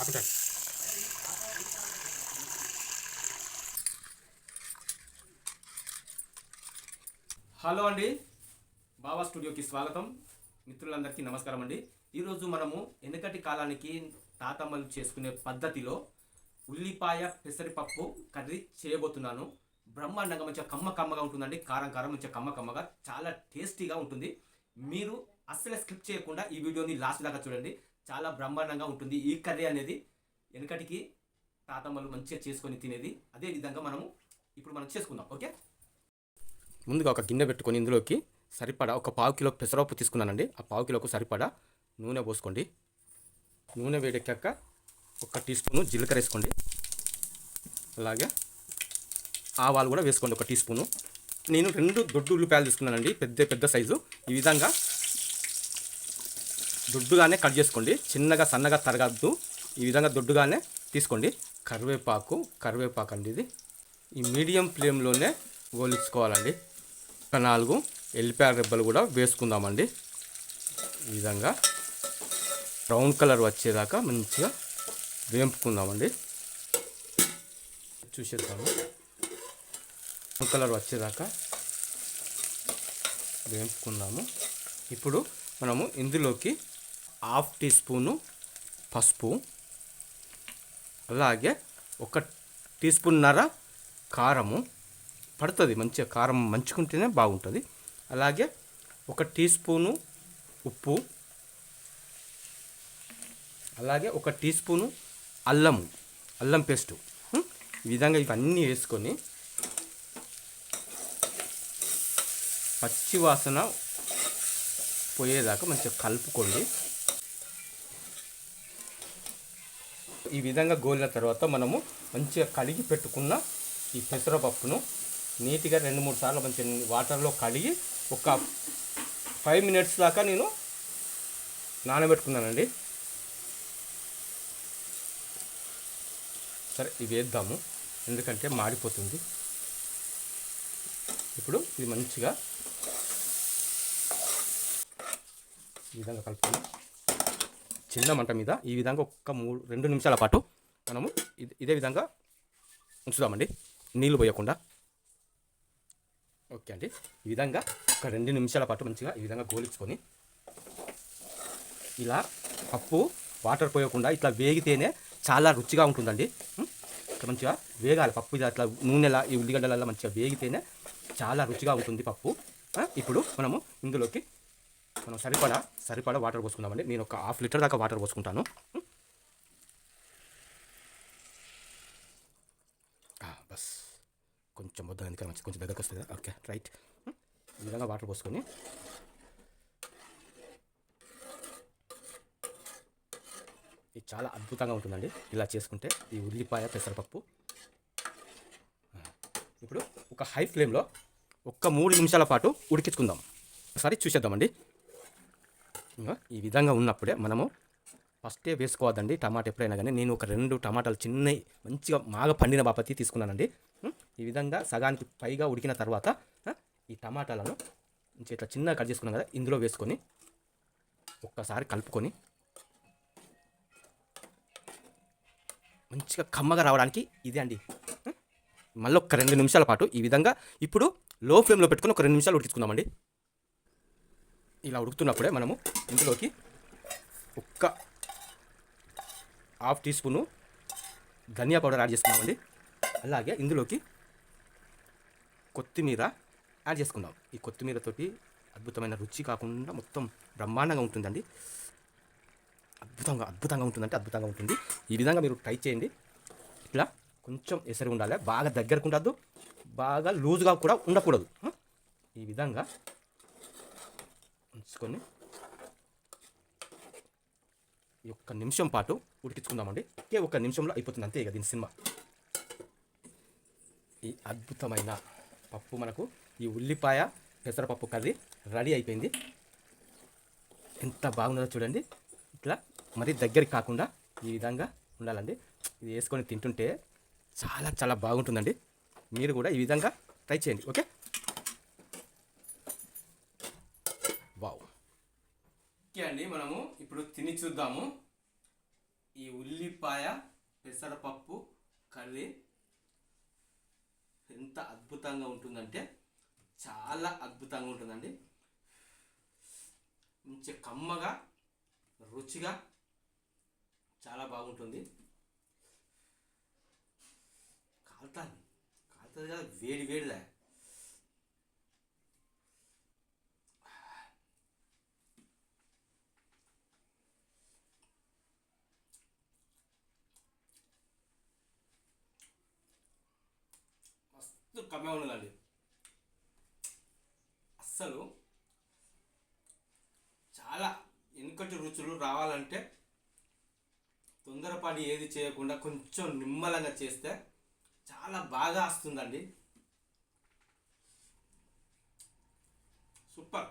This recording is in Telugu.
పాకుతాయి హలో అండి. బాబా స్టూడియోకి స్వాగతం. మిత్రులందరికీ నమస్కారం అండి. ఈరోజు మనము వెనకటి కాలానికి తాతమ్మలు చేసుకునే పద్ధతిలో ఉల్లిపాయ పెసరిపప్పు కర్రీ చేయబోతున్నాను. బ్రహ్మాండంగా మంచిగా కమ్మ కమ్మగా ఉంటుందండి. కారం కారం మంచిగా కమ్మ కమ్మగా చాలా టేస్టీగా ఉంటుంది. మీరు అస్సలు స్కిప్ చేయకుండా ఈ వీడియోని లాస్ట్ దాకా చూడండి. చాలా బ్రహ్మాండంగా ఉంటుంది. ఈ కర్రీ అనేది వెనకటికి తాతమ్మలు మంచిగా చేసుకొని తినేది. అదే విధంగా మనము ఇప్పుడు మనం చేసుకుందాం. ఓకే? ముందుగా ఒక గిన్నె పెట్టుకొని ఇందులోకి సరిపడా ఒక పావు కిలో పెసరపప్పు తీసుకున్నానండి. ఆ పావు కిలోకు సరిపడా నూనె పోసుకోండి. నూనె వేడెక్కాక ఒక టీ స్పూను జీలకర్ర వేసుకోండి. అలాగే ఆవాలు కూడా వేసుకోండి ఒక టీ స్పూను. నేను రెండు దొడ్డు ఉల్లిపాయలు తీసుకున్నానండి. పెద్ద పెద్ద సైజు. ఈ విధంగా దొడ్డుగానే కట్ చేసుకోండి. చిన్నగా సన్నగా తరగద్దు. ఈ విధంగా దొడ్డుగానే తీసుకోండి. కరివేపాకు కరివేపాకు అండి ఇది. ఈ మీడియం ఫ్లేమ్లోనే గోలించుకోవాలండి. ఒక నాలుగు ఎల్లిపాయ రెబ్బలు కూడా వేసుకుందామండి. ఈ విధంగా బ్రౌన్ కలర్ వచ్చేదాకా మంచిగా వేంపుకుందామండి. చూసేద్దాము. బ్రౌన్ కలర్ వచ్చేదాకా వేంపుకుందాము. ఇప్పుడు మనము ఇందులోకి హాఫ్ టీ స్పూను పసుపు అలాగే ఒక టీ స్పూన్నర కారము పడుతుంది మంచిగా కారం మంచుకుంటేనే బాగుంటుంది. అలాగే ఒక టీ స్పూను ఉప్పు అలాగే ఒక టీ స్పూను అల్లము అల్లం పేస్టు. ఈ విధంగా ఇవన్నీ వేసుకొని పచ్చి వాసన పోయేదాకా మంచిగా కలుపుకోండి. ఈ విధంగా గోలిన తర్వాత మనము మంచిగా కడిగి పెట్టుకున్న ఈ పెసరపప్పును నీట్గా రెండు మూడు సార్లు మంచిగా వాటర్లో కడిగి ఒక ఫైవ్ మినిట్స్ దాకా నేను నానబెట్టుకున్నానండి. సరే ఇవి వేద్దాము. ఎందుకంటే మాడిపోతుంది. ఇప్పుడు ఇది మంచిగా ఈ విధంగా కలుపుకుందాం. చిన్న మంట మీద ఈ విధంగా ఒక్క మూడు రెండు నిమిషాల పాటు మనము ఇదే విధంగా ఉంచుదామండి. నీళ్ళు పోయకుండా. ఓకే అండి. ఈ విధంగా ఒక రెండు నిమిషాల పాటు మంచిగా ఈ విధంగా గోలించుకొని ఇలా పప్పు వాటర్ పోయకుండా ఇట్లా వేగితేనే చాలా రుచిగా ఉంటుందండి. ఇట్లా మంచిగా వేగాలి పప్పు. ఇది అట్లా నూనెలా ఈ ఉల్లిగడ్డలలో మంచిగా వేగితేనే చాలా రుచిగా ఉంటుంది పప్పు. ఇప్పుడు మనము ఇందులోకి మనం సరిపడా? సరిపడా వాటర్ పోసుకుందామండి. నేను ఒక హాఫ్ లీటర్ దాకా వాటర్ పోసుకుంటాను. బస్. కొంచెం వద్ద ఎందుకంటే మంచి కొంచెం దగ్గరకు వస్తుంది ఓకే రైట్. ఈ విధంగా వాటర్ పోసుకొని ఇది చాలా అద్భుతంగా ఉంటుందండి. ఇలా చేసుకుంటే ఈ ఉల్లిపాయ పెసరపప్పు. ఇప్పుడు ఒక హై ఫ్లేమ్లో ఒక్క మూడు నిమిషాల పాటు ఉడికించుకుందాం. ఒకసారి చూసేద్దామండి. ఈ విధంగా ఉన్నప్పుడే మనము ఫస్టే వేసుకోవద్దండి. టమాటా ఎప్పుడైనా కానీ నేను ఒక రెండు టమాటాలు చిన్నవి మంచిగా మాగా పండిన బాపతి తీసుకున్నానండి. ఈ విధంగా సగానికి పైగా ఉడికిన తర్వాత ఈ టమాటాలను ఇట్లా చిన్నగా కట్ చేసుకున్నాం కదా ఇందులో వేసుకొని ఒక్కసారి కలుపుకొని మంచిగా కమ్మగా రావడానికి ఇదే అండి. మళ్ళీ ఒక రెండు నిమిషాల పాటు ఈ విధంగా ఇప్పుడు లో ఫ్లేమ్లో పెట్టుకొని ఒక రెండు నిమిషాలు ఉడికించుకుందామండి. ఇలా ఉడుకుతున్నప్పుడే మనము ఇందులోకి ఒక్క హాఫ్ టీ స్పూను ధనియా పౌడర్ యాడ్ చేసుకున్నామండి. అలాగే ఇందులోకి కొత్తిమీర యాడ్ చేసుకుందాం. ఈ కొత్తిమీరతోటి అద్భుతమైన రుచి కాకుండా మొత్తం బ్రహ్మాండంగా ఉంటుందండి. అద్భుతంగా అద్భుతంగా ఉంటుందంటే అద్భుతంగా ఉంటుంది. ఈ విధంగా మీరు ట్రై చేయండి. ఇట్లా కొంచెం ఎసరి ఉండాలి. బాగా దగ్గరకు ఉండద్దు. బాగా లూజ్గా కూడా ఉండకూడదు. ఈ విధంగా ఉంచుకొని ఈ ఒక్క నిమిషం పాటు ఉడికించుకుందామండి. ఒకే ఒక్క నిమిషంలో అయిపోతుంది అంతే ఇక దీని సినిమా. ఈ అద్భుతమైన పప్పు మనకు ఈ ఉల్లిపాయ పెసరపప్పు కర్రీ రెడీ అయిపోయింది. ఎంత బాగున్నదో చూడండి. ఇట్లా మరీ దగ్గరికి కాకుండా ఈ విధంగా ఉండాలండి. ఇది వేసుకొని తింటుంటే చాలా చాలా బాగుంటుందండి. మీరు కూడా ఈ విధంగా ట్రై చేయండి. ఓకే? ఓకే అండి మనము ఇప్పుడు తిని చూద్దాము. ఈ ఉల్లిపాయ పెసరపప్పు కర్రీ ఎంత అద్భుతంగా ఉంటుందంటే చాలా అద్భుతంగా ఉంటుందండి. మంచి కమ్మగా రుచిగా చాలా బాగుంటుంది. కాలుతాను కాలుతుంది కదా వేడి వేడిదా? కమ్మే ఉన్నదండి. అస్సలు చాలా వెనుకటి రుచులు రావాలంటే తొందరపాటు ఏది చేయకుండా కొంచెం నిమ్మలంగా చేస్తే చాలా బాగా వస్తుందండి. సూపర్.